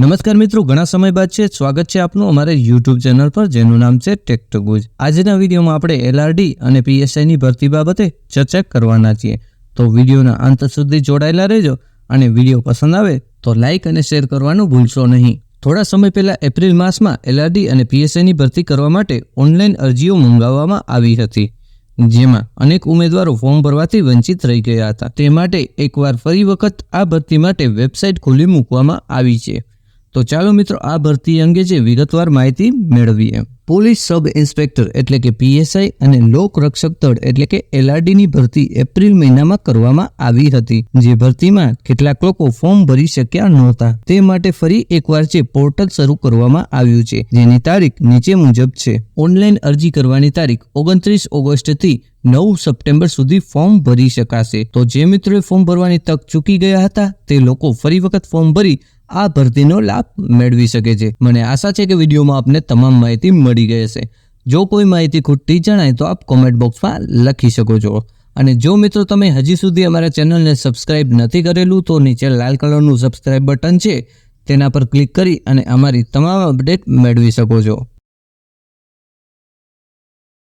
નમસ્કાર મિત્રો, ઘણા સમય બાદ છે. સ્વાગત છે આપનું અમારે યુટ્યુબ ચેનલ પર, જેનું નામ છે ટેક આજના વિડીયોમાં આપણે એલઆરડી અને પીએસઆઈની ભરતી બાબતે ચર્ચા કરવાના છીએ. તો વિડીયોના અંત સુધી જોડાયેલા રહેજો અને વીડિયો પસંદ આવે તો લાઇક અને શેર કરવાનું ભૂલશો નહીં. થોડા સમય પહેલા એપ્રિલ માસમાં એલઆરડી અને પીએસઆઈની ભરતી કરવા માટે ઓનલાઈન અરજીઓ મંગાવવામાં આવી હતી, જેમાં અનેક ઉમેદવારો ફોર્મ ભરવાથી વંચિત રહી ગયા હતા. તે માટે એકવાર ફરી વખત આ ભરતી માટે વેબસાઇટ ખોલી મૂકવામાં આવી છે. તો ચાલો મિત્રો આ ભરતી અંગે જે વિગતવાર માહિતી મેળવીએ. પોલીસ સબ ઇન્સ્પેક્ટર એટલે કે પીએસઆઈ અને લોક રક્ષક દળ એટલે કે એલઆરડીની ભરતી એપ્રિલ મહિનામાં કરવામાં આવી હતી, જે ભરતીમાં કેટલાક લોકો ફોર્મ ભરી શક્યા નહોતા. તે માટે ફરી એકવાર જે પોર્ટલ શરૂ કરવામાં આવ્યું છે, જેની તારીખ નીચે મુજબ છે. ઓનલાઈન અરજી કરવાની તારીખ ઓગણત્રીસ ઓગસ્ટથી નવ સપ્ટેમ્બર સુધી ફોર્મ ભરી શકાશે. તો જે મિત્રોએ ફોર્મ ભરવાની તક ચૂકી ગયા હતા, તે લોકો ફરી વખત ફોર્મ ભરી આ ભરતીનો લાભ મેળવી શકે છે. મને આશા છે કે વિડીયોમાં આપને તમામ માહિતી મળી ગઈ હશે. જો કોઈ માહિતી ખોટી જણાય તો આપ કોમેન્ટ બોક્સમાં લખી શકો છો. અને જો મિત્રો તમે હજી સુધી અમારા ચેનલને સબસ્ક્રાઇબ નથી કરેલું તો નીચે લાલ કલરનું સબસ્ક્રાઇબ બટન છે. તેના પર ક્લિક કરી અને અમારી તમામ અપડેટ મેળવી શકો છો.